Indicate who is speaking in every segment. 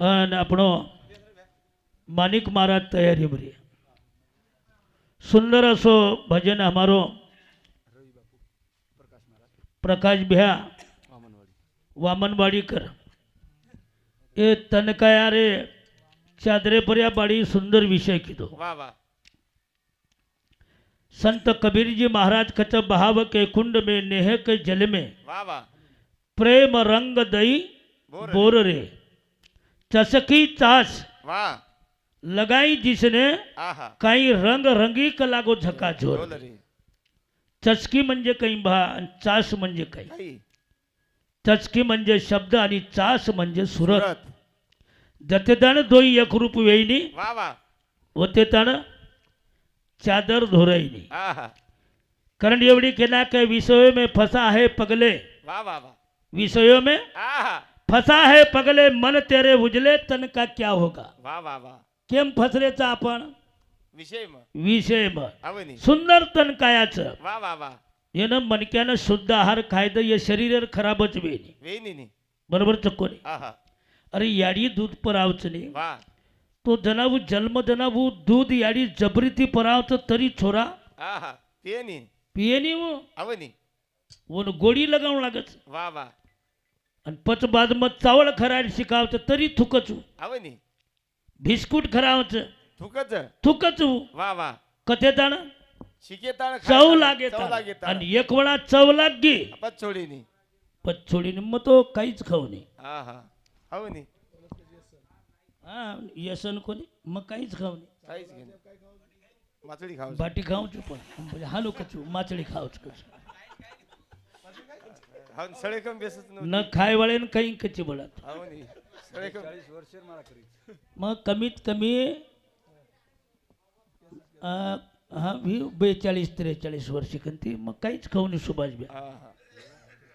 Speaker 1: અને આપણો માનિક મહારાજ તૈયારી ભરીએ સુંદર હશો ભજન અમારો પ્રકાશ ભ્યા વામનવાડી કર એ તન કયા રે ચાદરે પર્યા પાડી સુંદર વિષય કીધો સંત કબીરજી મહારાજ કચ બહાવ કે કુંડ મે નેહ
Speaker 2: કે જલ
Speaker 1: મે પ્રેમ રંગ
Speaker 2: દઈ
Speaker 1: બોર રે चसकी चास.
Speaker 2: વાહ
Speaker 1: लगाई जिसने
Speaker 2: आहा.
Speaker 1: काही रंग रंगी कलागो झकाझोर
Speaker 2: बोल रे.
Speaker 1: चचकी म्हणजे काही भा आणि चास म्हणजे काही.
Speaker 2: काही.
Speaker 1: चचकी म्हणजे शब्द आणि चास म्हणजे सुरत.
Speaker 2: सुरत.
Speaker 1: जते ताण दोई एक रूप वेईनी. व ते ताण चादर धोराईनी.
Speaker 2: आहा.
Speaker 1: कारण एवढी केला के विषयों में फंसा है पगले.
Speaker 2: वाह वाह वाह
Speaker 1: विषयों में
Speaker 2: आहा.
Speaker 1: फसा है पगले मन तेरे उजले तन का क्या होगा?
Speaker 2: वाह वाह वाह
Speaker 1: केम फसरेचा आपण?
Speaker 2: विषय मग.
Speaker 1: विषय मग.
Speaker 2: आवनी
Speaker 1: सुंदर तन कायाचं.
Speaker 2: वाह वाह वाह
Speaker 1: यानं मणक्यानं शुद्ध आहार खायचं या शरीर खराबच वेणी
Speaker 2: नी
Speaker 1: बरोबर चक्कोनी
Speaker 2: आहा
Speaker 1: अरे याडी दूध परावचं नाही.
Speaker 2: वाह
Speaker 1: तो जनावू जन्म जनावू दूध याडी जबरीती परावचं तरी छोरा.
Speaker 2: आहा ते नी
Speaker 1: पिये नाही वो.
Speaker 2: आवनी
Speaker 1: वन गोडी लगावं लागत
Speaker 2: वाह वाह
Speaker 1: आणि पच बाद मग चावळ खरायला शिकावचं तरी थुकच.
Speaker 2: आवनी.
Speaker 1: भिस्कुट खरावचं.
Speaker 2: थुकच?
Speaker 1: थुकच.
Speaker 2: वाह वाह
Speaker 1: कथे ताण?
Speaker 2: शिके ताण
Speaker 1: चव लागे. आणि एक वेळा चव लागे
Speaker 2: आपण छोडी नी
Speaker 1: पण छोडीने मग तो काहीच खाऊ नये.
Speaker 2: आवनी.
Speaker 1: हा येसन कोणी मग काहीच खाऊ नये.
Speaker 2: काहीच माचडी खाऊ
Speaker 1: बाटी खाऊच पण. म्हणजे हालो कचू माचडी खाऊच. कचू
Speaker 2: हा
Speaker 1: न खाय वळेन काही कची बळत मग कमीत कमी अं, हा ही बेचाळीस त्रेचाळीस वर्ष कंती मग काहीच खाऊ नये सुभाष बी
Speaker 2: आहा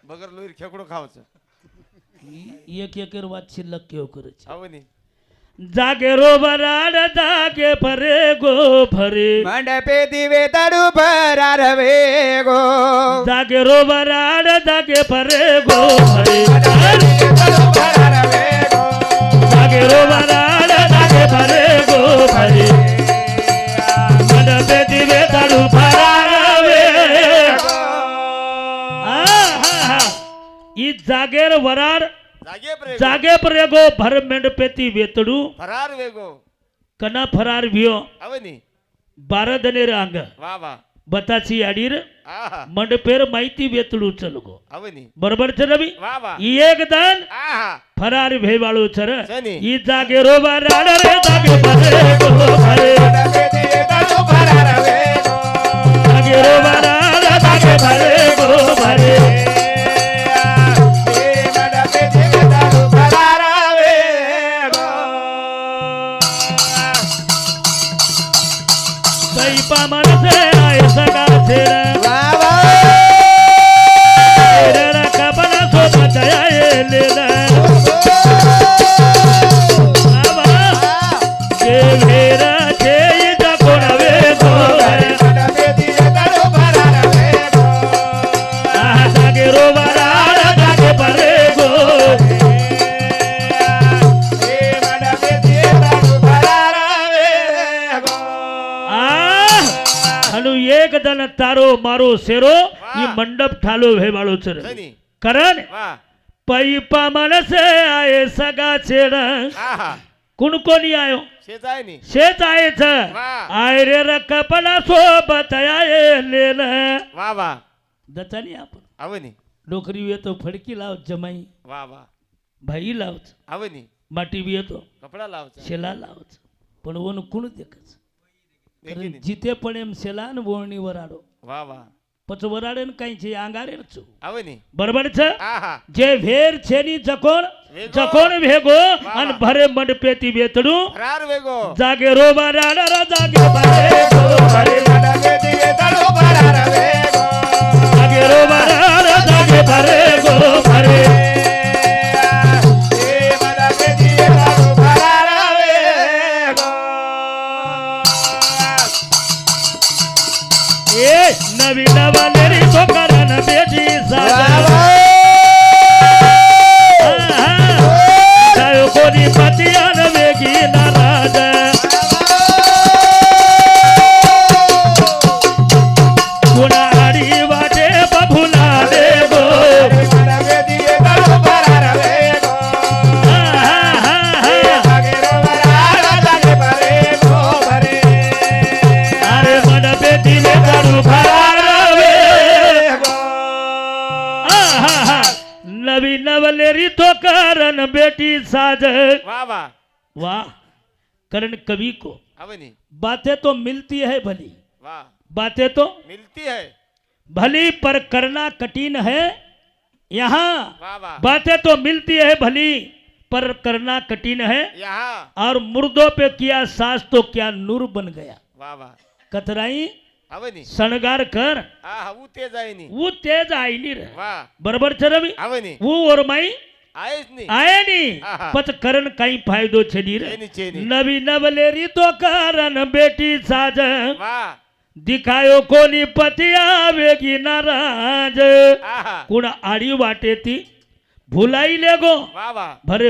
Speaker 2: बगर लोईर खेकडो खावचं
Speaker 1: एक एकर वाद शिल्लक केव करायची
Speaker 2: आवनी
Speaker 1: जागे रोबराड जागे फरे गो फरे.
Speaker 3: मंडपे दिवे तडू भरा रवे गो.
Speaker 1: जागे रो रोबराड जागे फरे गो
Speaker 3: फरे.
Speaker 1: जागे रोबराड जागे फरे गो फरे. मंडपे दिवे तडू भरा रवे ई जागेर वराड
Speaker 2: जागे
Speaker 1: प्रेगो भर मेंड पेती वेतडू।
Speaker 2: फरार वेगो।
Speaker 1: कना फरार भियो అవని बारदने रांग।
Speaker 2: वा वा।
Speaker 1: बताची अडीर
Speaker 2: आहा।
Speaker 1: मंडपेर माहिती वेतडू चलगो।
Speaker 2: అవని
Speaker 1: बरोबर छ रवी
Speaker 2: वा वा।
Speaker 1: ई एक दान।
Speaker 2: आहा।
Speaker 1: फरार भेवाळू छर ई जागे रो
Speaker 3: राड रे जागे भरे गो भरे
Speaker 1: जागे रोबा राड जागे भरे મારો શેરો ઈ મંડપ ઠાલો ભેવાળો છે
Speaker 2: सनी
Speaker 1: કરણ
Speaker 2: वाह
Speaker 1: પૈપા મનસે આય સગા છેડ
Speaker 2: आहा
Speaker 1: कुण कोणी आयो
Speaker 2: शेत आहे नी
Speaker 1: शेत आहे छ
Speaker 2: वाह
Speaker 1: आय रे रकपला सोबत आये लेन
Speaker 2: वाह वाह
Speaker 1: दचानी आपण
Speaker 2: आवनी
Speaker 1: डोकरी येतो फडकी लाव जमाई
Speaker 2: वाह वाह
Speaker 1: भाई लावच
Speaker 2: आवनी
Speaker 1: माटी बी येतो
Speaker 2: कपडा लावचा
Speaker 1: शेला लावच पण वन कुण देखच
Speaker 2: देखील नी.
Speaker 1: जिथे पण एम शेला न बोळणी वराडो
Speaker 2: वा वा.
Speaker 1: पच वराडेन काहीचे अंगारेरचो
Speaker 2: आवनी बरोबरच?
Speaker 1: जे भेर छेनी जकोण
Speaker 2: जकोण वेगो
Speaker 3: आणि भरे
Speaker 1: मंडपेती वेतडू. रार वेगो. जागे रो बारा जागे भरे भरे मंडपेती वेतडू बारा रे. નવી बेटी साज
Speaker 2: वाह वाह।
Speaker 1: वाह करण कवि को।
Speaker 2: हाँ
Speaker 1: बातें तो मिलती है भली।
Speaker 2: वाह।
Speaker 1: बातें तो
Speaker 2: मिलती है।
Speaker 1: भली पर करना कठिन है। यहाँ बातें तो मिलती है भली पर करना कठिन है।
Speaker 2: यहाँ।
Speaker 1: और मुर्दों पे किया सास तो क्या नूर बन गया।
Speaker 2: वाह वाह।
Speaker 1: कतराई
Speaker 2: हाँ
Speaker 1: सणगार कर।
Speaker 2: हाँ, वो तेज आई नहीं।
Speaker 1: वो तेज आई नहीं बरबर
Speaker 2: चरवी
Speaker 1: वो और माई पत करण काही फायदो છે नी रे
Speaker 2: चेनी
Speaker 1: नवी नवलेरी तो कारण बेटी साज. दिखायो कोणी पती आवेगी नाराज. कुण आडी वाटेती भुलाई ले गो.
Speaker 2: वाह वाह
Speaker 1: भरे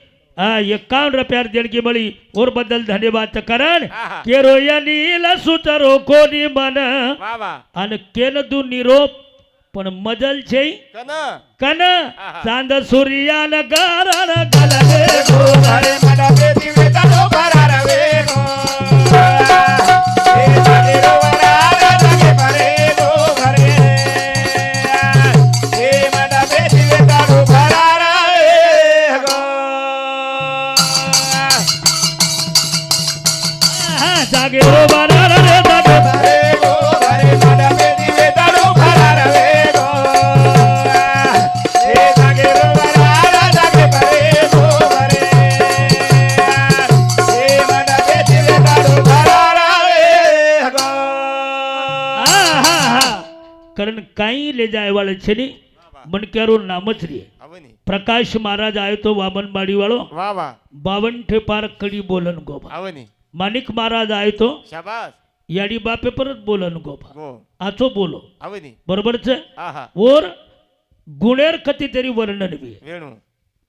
Speaker 1: एकावन्न रुपयार देणगी मळी औरबद्दल धन्यवाद कारण. केरो या नील सुतरो कोणी मन
Speaker 2: वाह वाह
Speaker 1: आणि केन दू निरोप पण मजल છે
Speaker 2: कन.
Speaker 1: चांद सूर्यान गारण गलगे गोधरे आहा, ರಚನೆ मनकेरो नामचरी प्रकाश
Speaker 2: महाराज आयो
Speaker 1: तो वामन बाड़ी वालो बावन
Speaker 2: ठे
Speaker 1: पार कडी बोलन गोबा
Speaker 2: मानिक
Speaker 1: महाराज आयो तो याडी बापे परत
Speaker 2: बोलन
Speaker 1: गोबा आचो
Speaker 2: बोलो
Speaker 1: आवनी बरोबरच
Speaker 2: आहा
Speaker 1: और गुणेर तेरी वर्णन भी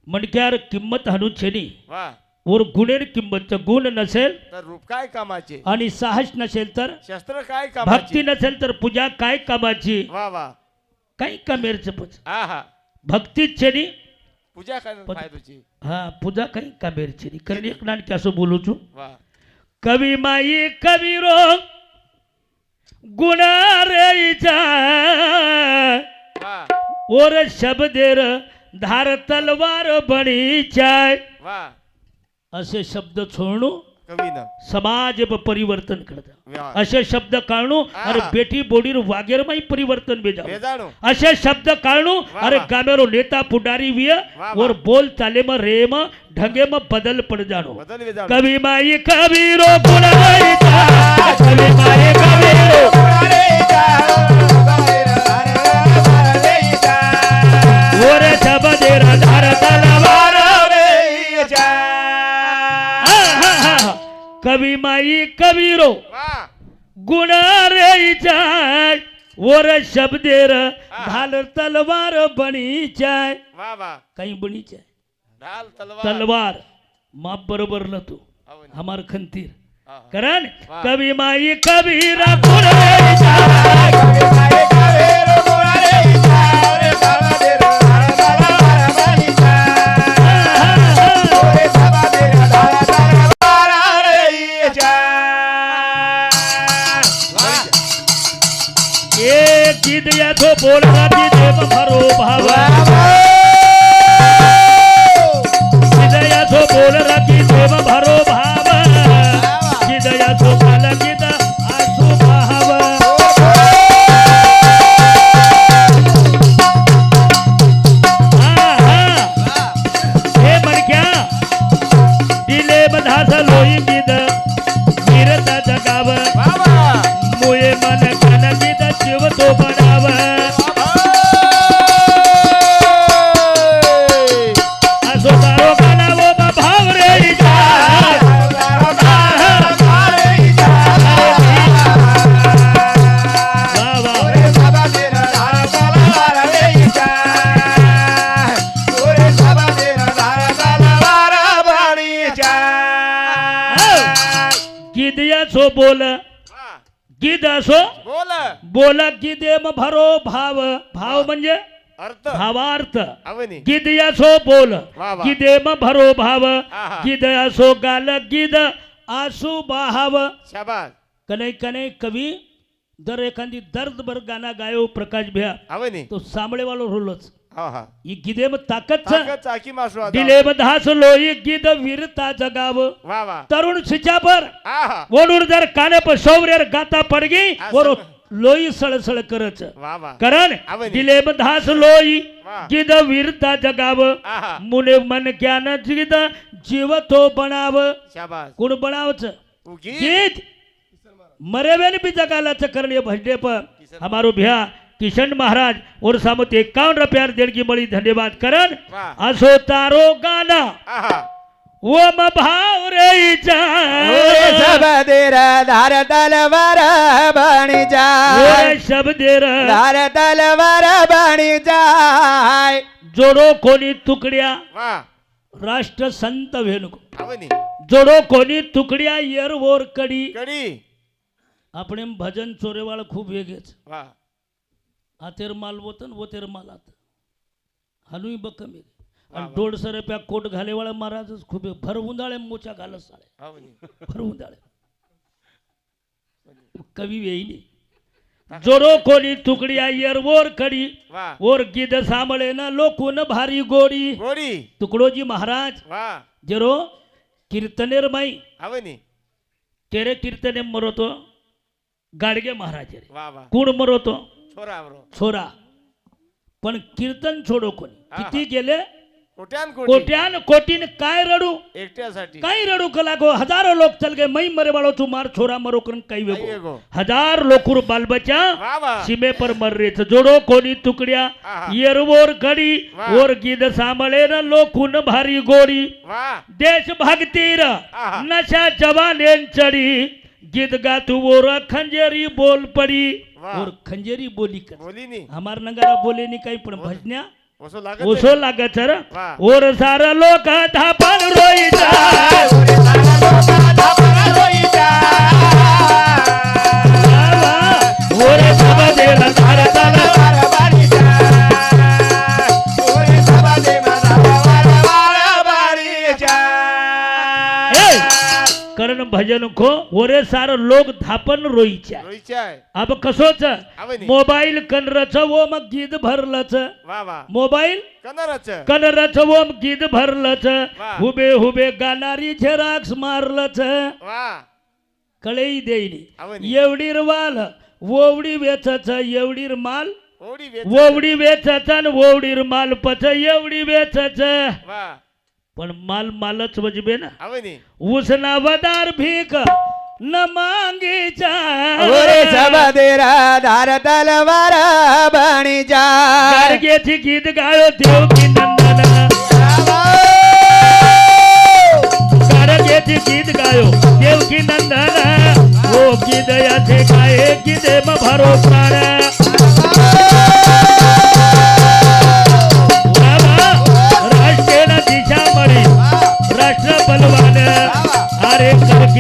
Speaker 2: मनकेर
Speaker 1: किम्मत किंमत हनु छेनी
Speaker 2: वा
Speaker 1: और गुणेर किंमत गुण नसेल
Speaker 2: तर रूप काय कामाचे
Speaker 1: आणि साहस नसेल तर
Speaker 2: शस्त्र काय कामाचे भक्ती
Speaker 1: नसेल तर पूजा काय कामाची
Speaker 2: वा वा
Speaker 1: काही कमेरच
Speaker 2: पूज हा
Speaker 1: हा. पूजा तुझी? हा पूजा काही कमेरची नाही कारण एक नाटक असं
Speaker 2: बोलू
Speaker 1: छू वा. कवी माई कवीरो
Speaker 2: गुणारईचा
Speaker 1: वा ओर शब्देर धार तलवार बणीच्या
Speaker 2: वा.
Speaker 1: असे शब्द
Speaker 2: छोडू.
Speaker 1: समाज ब परिवर्तन करता असे शब्द काढणं अरे. बेटी बोडीर वागेरमाई परिवर्तन
Speaker 2: बेजाणू
Speaker 1: असे शब्द काढणं अरे. गामेरो नेता पुढारी विय और. बोल चाले म रेम ढंगे म बदल पड जाणो कवी माई कवीरो गुणगायिता कवी माई कवीरो ओरे कवी माई
Speaker 2: वाह
Speaker 1: गुण रेचाय वर शब्देर ढाल तलवार
Speaker 2: वाह
Speaker 1: काही बनीचाय
Speaker 2: ढाल तलवार.
Speaker 1: तलवार माप बरोबर न तू.
Speaker 2: अवनी
Speaker 1: हमार खंतीर. कारण. कवी माई कबीरा गुण रेचाय तो बोल राज़ी देव भरो भावा। हृदया तो बोल राज़ी देव भरो भावा। हृदया तो काला बालकित आसु भावा हाँ हाँ ये मन क्या दिले बधासल गिद असो बोल. गिद असो
Speaker 2: बोल.
Speaker 1: बोल गिदे भरो भाव. भाव म्हणजे?
Speaker 2: अर्थ.
Speaker 1: भावार्थ. गिद असो बोल.
Speaker 2: गिदे
Speaker 1: म भरो भाव. गिद असो गाल गिद आसू
Speaker 2: बहाव
Speaker 1: कनै कनै कवी दर एखादी दर्दभर गाणं गायो प्रकाश भिया. तो सामळेवाला रोलच. गीतेम ताकद
Speaker 2: चाकी मासू
Speaker 1: धास लोई गीत वीरता जगाव
Speaker 2: वा वा
Speaker 1: तरुण सिचापर ओडूर जर कानप शौर्यर गाता पडगी. ओरो लोई सळसळ करच कारण
Speaker 2: आवनी.
Speaker 1: दिले धास लोई. गिद वीरता जगाव मुने मन ज्ञान जिद जीव तो बनाव कोण बनावच गीत मरेवेन भी जगालाच करण भजने पर हमारो भ्या किशन महाराज और सामत एकावन प्यार देणगी की धन्यवाद करण. असो तारो गाना वो भाव रे जा सब देर
Speaker 3: धार तलवार बणी जाय
Speaker 1: सब देर
Speaker 3: धार तलवार बणी जाय
Speaker 1: जोडो कोणी तुकड्या. राष्ट्र संत वेणुको जोडो कोणी तुकड्या येर वोर कडी.
Speaker 2: कडी.
Speaker 1: आपण भजन चोरेवाळ खूप वेगळेच. हाथेर
Speaker 2: माल
Speaker 1: वतन
Speaker 2: वतेर
Speaker 1: माल आता हालू बक मेरे आणि दोडसर प्या कोट घालेवाळा महाराजच
Speaker 2: खूप
Speaker 1: भर उंदाळे मोचा घालत साळे. भर उंदाळे. कवी वेईने. जोरो कोणी तुकडी
Speaker 2: येर
Speaker 1: वोर कडी वोर गिद सांभळे ना लोकून भारी
Speaker 2: गोडी.
Speaker 1: गोडी.
Speaker 2: तुकडोजी
Speaker 1: महाराज. जरो कीर्तनेर
Speaker 2: माई.
Speaker 1: तेरे कीर्तने मरतो. गाडगे महाराज कुण मरोतो.
Speaker 2: छोरा.
Speaker 1: पण कीर्तन छोडो कोणी.
Speaker 2: हा,
Speaker 1: किती गेले?
Speaker 2: कोट्यान कोटी.
Speaker 1: कोट्यान कोटीन काय रडू?
Speaker 2: एकट्यासाठी.
Speaker 1: काही रडू कला गो हजारो लोक चल गए मई मरे वालो तू मार छोरा मरो करून काही
Speaker 2: काही
Speaker 1: वेगो
Speaker 2: वेगो.
Speaker 1: हजार लोकुर बाल बच्चा
Speaker 2: वा वा.
Speaker 1: सीमे पर मर रे. जोडो कोणी तुकड्या.
Speaker 2: आहा.
Speaker 1: येरवोर गडी
Speaker 2: वाह.
Speaker 1: ओर गीत सांभळे न लोकून भारी गोरी
Speaker 2: वा.
Speaker 1: देश भक्तीर
Speaker 2: आहा.
Speaker 1: नशा जवानेन चढी. गीत गातू ओर खंजेरी बोल पडी
Speaker 2: वाह.
Speaker 1: और खंजेरी बोली कर।
Speaker 2: बोली
Speaker 1: हमार नगारा बोले नी काही पण भजन्या।
Speaker 2: ओसो लागत
Speaker 1: ओसो लागत सर
Speaker 2: वाह.
Speaker 1: ओर सार लोक धापण रोईचा ओर सबदेला सार भजन खो ओरे सार लोक धापण रोईच्या. अब कसोच? मोबाईल कनरच वो मग गीत भरलच. मोबाईल?
Speaker 2: कनरच.
Speaker 1: मग गीत भरलच. हुबे हुबे गाणारी झेराक्स मारलच. कळेही देईनी. एवढीर वाल ओवडी वेचच एवढीर माल. ओवडी वेचच. ओवडीर माल पच एवढी वेचच.
Speaker 2: वा
Speaker 1: पण माल मालच वजबे ना
Speaker 2: आवनी
Speaker 1: उसना वदार भीक न मांगीचा
Speaker 3: धार तलवार बणी जाय
Speaker 1: गाडगेची गीत गायो देव की नंदन गाडगेची गीत गायो देव की नंदन ओ गीत याचे गाये गीते म भरो प्राण राष्ट्रेला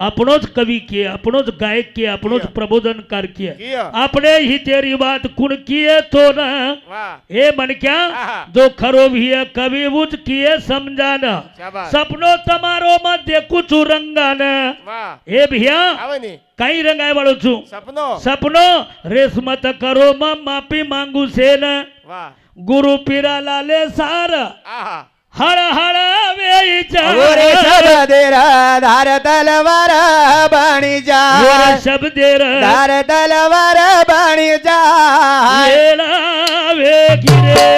Speaker 1: આપણો જ કવિ કે આપણો જ ગાયક કે આપણો જ પ્રબોધનકાર
Speaker 2: કે
Speaker 1: આપણે ही तेरी बात कुण किए तो ना हे
Speaker 2: मन
Speaker 1: क्या जो खरो भी कवि उज किए
Speaker 2: समझाना
Speaker 1: सपनो તમારો માં દેખું છું રંગાના હે ભૈયા કઈ રંગાય વાળો છું
Speaker 2: સપનો
Speaker 1: સપનો રેશમત કરો માં માફી માંગુ છે ને ગુરુ પીરા લાલે સાર હળ હળ વે
Speaker 3: ચાર
Speaker 1: સબ
Speaker 3: દેરા ધાર તલવાર
Speaker 1: બણી જાય. શબ્દે દર દલવર બણી જાય. વેળા વેગીરે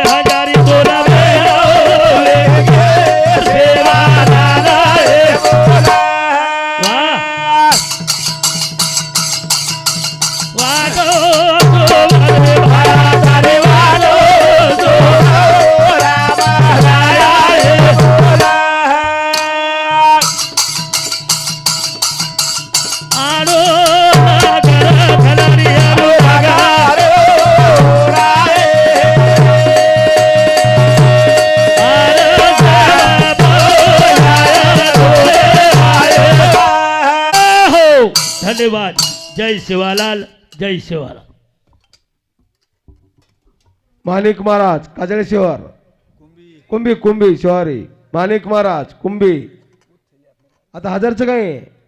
Speaker 1: हो, धन्यवाद जय शिवालाल जय शिवालाल।
Speaker 4: माणिक महाराज काजळे शिवार। कुंभी कुंभी शिवारी। माणिक महाराज कुंभी। आता हजारचं काय आहे?